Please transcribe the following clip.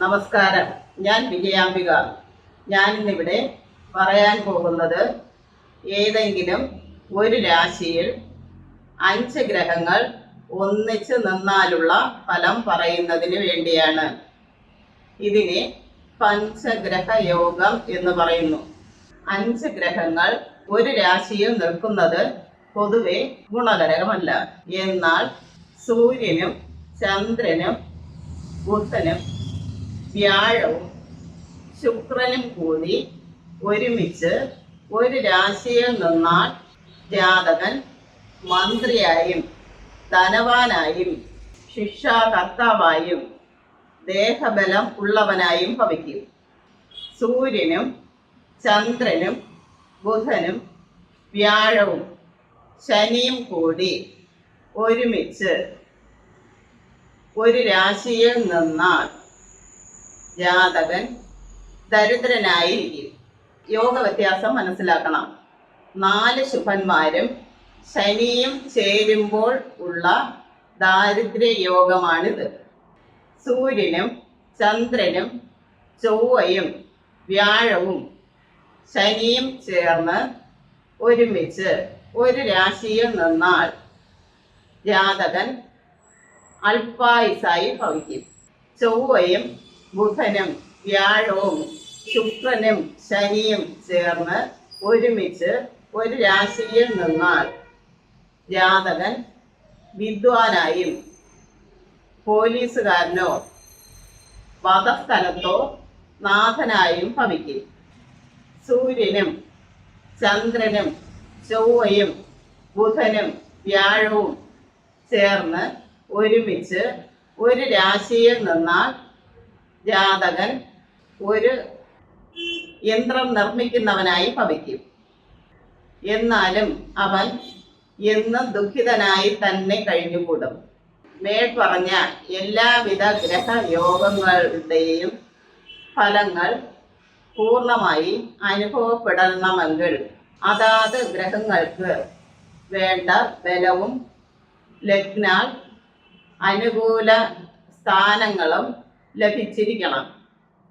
നമസ്കാരം. ഞാൻ വിജയാംബിക. ഞാനിന്നിവിടെ പറയാൻ പോകുന്നത് ഏതെങ്കിലും ഒരു രാശിയിൽ അഞ്ച് ഗ്രഹങ്ങൾ ഒന്നിച്ച് നിന്നാലുള്ള ഫലം പറയുന്നതിന് വേണ്ടിയാണ്. ഇതിനെ പഞ്ചഗ്രഹ യോഗം എന്ന് പറയുന്നു. അഞ്ച് ഗ്രഹങ്ങൾ ഒരു രാശിയിൽ നിൽക്കുന്നത് പൊതുവെ ഗുണകരമല്ല. എന്നാൽ സൂര്യനും ചന്ദ്രനും ബുധനും വ്യാഴവും ശുക്രനും കൂടി ഒരുമിച്ച് ഒരു രാശിയിൽ നിന്നാൽ ജാതകൻ മന്ത്രിയായും ധനവാനായും ശിക്ഷാകർത്താവായും ദേഹബലം ഉള്ളവനായും ഭവിക്കും. സൂര്യനും ചന്ദ്രനും ബുധനും വ്യാഴവും ശനിയും കൂടി ഒരുമിച്ച് ഒരു രാശിയിൽ നിന്നാൽ ജാതകൻ ദരിദ്രനായിരിക്കും. യോഗ വ്യത്യാസം മനസ്സിലാക്കണം. നാല് ശുഭന്മാരും ശനിയും ചേരുമ്പോൾ ഉള്ള ദാരിദ്ര്യ യോഗമാണിത്. സൂര്യനും ചന്ദ്രനും ചൊവ്വയും വ്യാഴവും ശനിയും ചേർന്ന് ഒരുമിച്ച് ഒരു രാശിയിൽ നിന്നാൽ ജാതകൻ അൽപായുസായി ഭവിക്കും. ചൊവ്വയും ബുധനും വ്യാഴവും ശുക്രനും ശനിയും ചേർന്ന് ഒരുമിച്ച് ഒരു രാശിയിൽ നിന്നാൽ ജാതകൻ വിദ്വാനായും പോലീസുകാരനോ വധസ്ഥലത്തോ നാഥനായും ഭവിക്കും. സൂര്യനും ചന്ദ്രനും ചൊവ്വയും ബുധനും വ്യാഴവും ചേർന്ന് ഒരുമിച്ച് ഒരു രാശിയിൽ നിന്നാൽ ജാതകൻ ഒരു യന്ത്രം നിർമ്മിക്കുന്നവനായി ഭവിക്കും. എന്നാലും അവൻ എന്ന് ദുഃഖിതനായി തന്നെ കഴിഞ്ഞുകൂടും. മേൽപ്പറഞ്ഞ എല്ലാവിധ ഗ്രഹയോഗങ്ങളുടെയും ഫലങ്ങൾ പൂർണമായി അനുഭവപ്പെടണമെങ്കിൽ അതാത് ഗ്രഹങ്ങൾക്ക് വേണ്ട ബലവും ലഗ്നാൽ അനുകൂല സ്ഥാനങ്ങളും ലഭിച്ചിരിക്കണം.